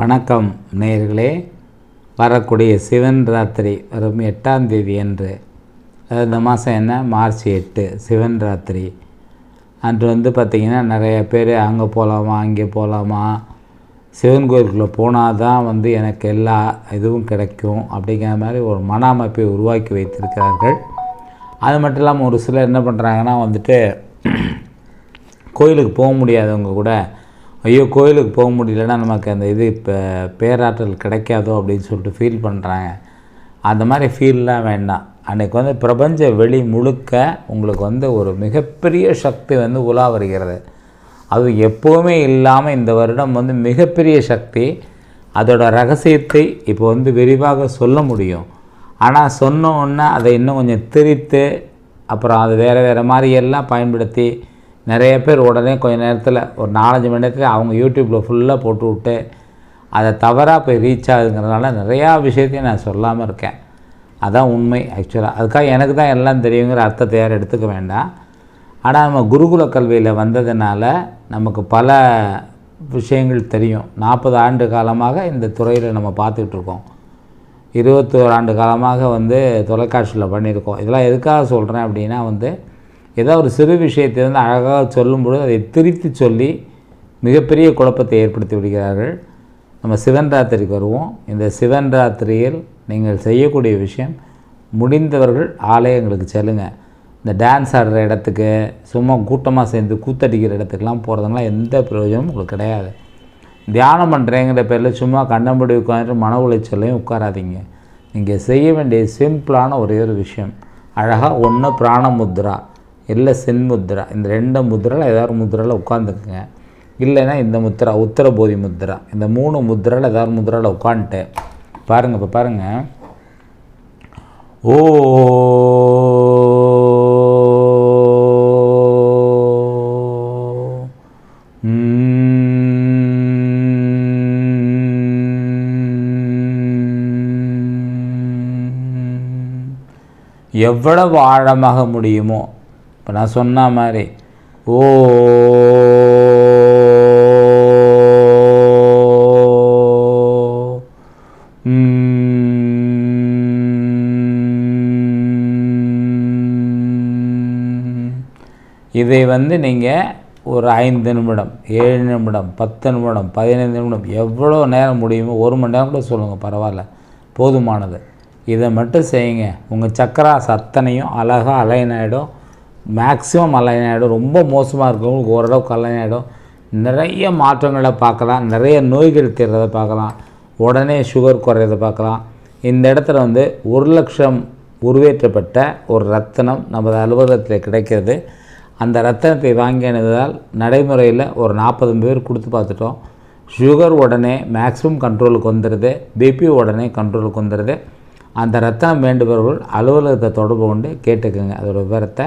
வணக்கம் நேயர்களே. வரக்கூடிய சிவன் ராத்திரி வரும் எட்டாம் தேதி என்று அதாவது இந்த மாதம் என்ன? மார்ச் எட்டு சிவன் ராத்திரி. அன்று வந்து பார்த்திங்கன்னா நிறைய பேர் அங்கே போகலாமா அங்கே போகலாமா சிவன் கோயிலுக்குள்ளே போனால் தான் வந்து எனக்கு எல்லா இதுவும் கிடைக்கும் அப்படிங்கிற மாதிரி ஒரு மன அமைப்பை உருவாக்கி வைத்திருக்கிறார்கள். அது மட்டும் இல்லாமல் ஒரு சிலர் என்ன பண்ணுறாங்கன்னா வந்துட்டு கோயிலுக்கு போக முடியாதவங்க கூட ஐயோ கோயிலுக்கு போக முடியலன்னா நமக்கு அந்த இது இப்போ பேராற்றல் கிடைக்காதோ அப்படின்னு சொல்லிட்டு ஃபீல் பண்ணுறாங்க அந்த மாதிரி ஃபீல்லாம் வேண்டாம். அன்றைக்கி வந்து பிரபஞ்ச வெளி முழுக்க உங்களுக்கு வந்து ஒரு மிகப்பெரிய சக்தி வந்து உலா வருகிறது. அது எப்போவுமே இல்லாமல் இந்த வருடம் வந்து மிகப்பெரிய சக்தி. அதோட ரகசியத்தை இப்போ வந்து விரிவாக சொல்ல முடியும். ஆனால் சொன்ன அதை இன்னும் கொஞ்சம் திரித்து அப்புறம் அது வேறு வேறு மாதிரி எல்லாம் பயன்படுத்தி நிறைய பேர் உடனே கொஞ்ச நேரத்தில் ஒரு நாலஞ்சு மணி நேரத்தில் அவங்க யூடியூப்பில் ஃபுல்லாக போட்டு விட்டு அதை தவறாக போய் ரீச் ஆகுதுங்கிறதுனால நிறையா விஷயத்தையும் நான் சொல்லாமல் இருக்கேன். அதான் உண்மை ஆக்சுவலாக அதுக்காக எனக்கு தான் எல்லாம் தெரியுங்கிற அர்த்தத்தை யாரும் எடுத்துக்க வேண்டாம். ஆனால் நம்ம குருகுல கல்வியில் வந்ததுனால நமக்கு பல விஷயங்கள் தெரியும். நாற்பது ஆண்டு காலமாக இந்த துறையில் நம்ம பார்த்துக்கிட்டு இருக்கோம். இருபத்தோரு ஆண்டு காலமாக வந்து தொலைக்காட்சியில் பண்ணியிருக்கோம். இதெல்லாம் எதுக்காக சொல்கிறேன் அப்படின்னா வந்து ஏதோ ஒரு சிறு விஷயத்தை வந்து அழகாக சொல்லும்பொழுது அதை திரித்து சொல்லி மிகப்பெரிய குழப்பத்தை ஏற்படுத்தி விடுகிறார்கள். நம்ம சிவன் ராத்திரிக்கு வருவோம். இந்த சிவன் ராத்திரியில் நீங்கள் செய்யக்கூடிய விஷயம் முடிந்தவர்கள் ஆலயங்களுக்கு செல்லுங்க. இந்த டான்ஸ் ஆடுற இடத்துக்கு சும்மா கூட்டமாக சேர்ந்து கூத்தடிக்கிற இடத்துக்கெலாம் போகிறதுனால எந்த பிரயோஜனமும் உங்களுக்கு கிடையாது. தியானம் பண்ணுறேங்கிற பேரில் சும்மா கண்ணம்படி உட்காந்துட்டு மன உளைச்சலையும் உட்காராதீங்க. நீங்கள் செய்ய வேண்டிய சிம்பிளான ஒரே ஒரு விஷயம் அழகாக ஒன்று பிராணமுத்ரா இல்லை சென் முத்ரா. இந்த ரெண்டு முத்ராவில் ஏதாவது ஒரு உட்காந்துக்குங்க இல்லைன்னா இந்த முத்ரா உத்தரபோதி முத்ரா இந்த மூணு முத்ராவில் ஏதாவது ஒரு முத்ராவில் உட்காந்துட்டு பாருங்கள் இப்போ பாருங்கள் ஓ எவ்வளவு ஆழமாக முடியுமோ இப்போ நான் சொன்ன மாதிரி ஓ இதை வந்து நீங்கள் ஒரு ஐந்து நிமிடம் ஏழு நிமிடம் பத்து நிமிடம் பதினைந்து நிமிடம் எவ்வளோ நேரம் முடியுமோ ஒரு மணி நேரம் கூட சொல்லுங்கள் பரவாயில்ல போதுமானது. இதை மட்டும் செய்யுங்க. உங்கள் சக்கரா சத்தனையும் அழகாக அலைன் ஆகிடும் மேக்ஸிமம் அலைன் ஆகிடும் ரொம்ப மோசமாக இருக்கவங்களுக்கு ஓரளவுக்கு அலைன் ஆகிடும் நிறைய மாற்றங்களை பார்க்கலாம். நிறைய நோய்கள் தீர்றதை பார்க்கலாம். உடனே சுகர் குறையிறதை பார்க்கலாம். இந்த இடத்துல வந்து ஒரு லட்சம் உருவேற்றப்பட்ட ஒரு ரத்தனம் நமது அலுவலகத்தில் கிடைக்கிறது. அந்த ரத்தனத்தை வாங்கி வாங்கினதால் நடைமுறையில் ஒரு நாற்பது பேர் கொடுத்து பார்த்துட்டோம். சுகர் உடனே மேக்ஸிமம் கண்ட்ரோலுக்கு வந்துடுது. பிபி உடனே கண்ட்ரோலுக்கு வந்துடுது. அந்த ரத்தனம் வேண்டுபவர்கள் அலுவலகத்தை தொடர்பு கொண்டு கேட்டுக்கோங்க. அதோட விவரத்தை